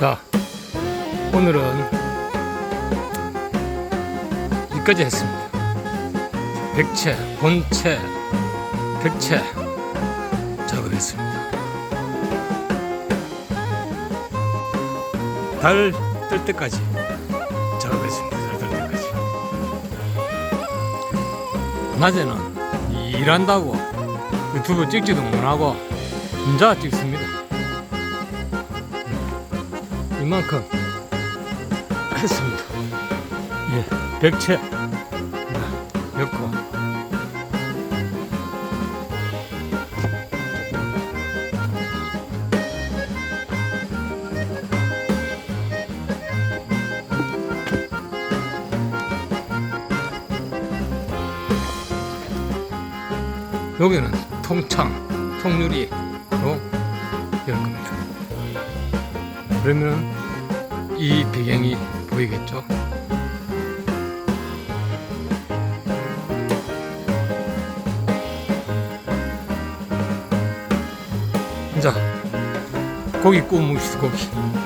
자, 오늘은 여기까지 했습니다. 백채, 본채, 백채 작업했습니다. 달 뜰 때까지 작업했습니다. 달 뜰 때까지. 낮에는 일한다고 유튜브 찍지도 못하고 혼자 찍습니다. 이만큼 했습니다. 예, 백채 였고 여기는 통창, 통유리 로 열 겁니다. 그러면 이 배경이 보이겠죠? 자, 고기 구워 먹읍시다, 고기.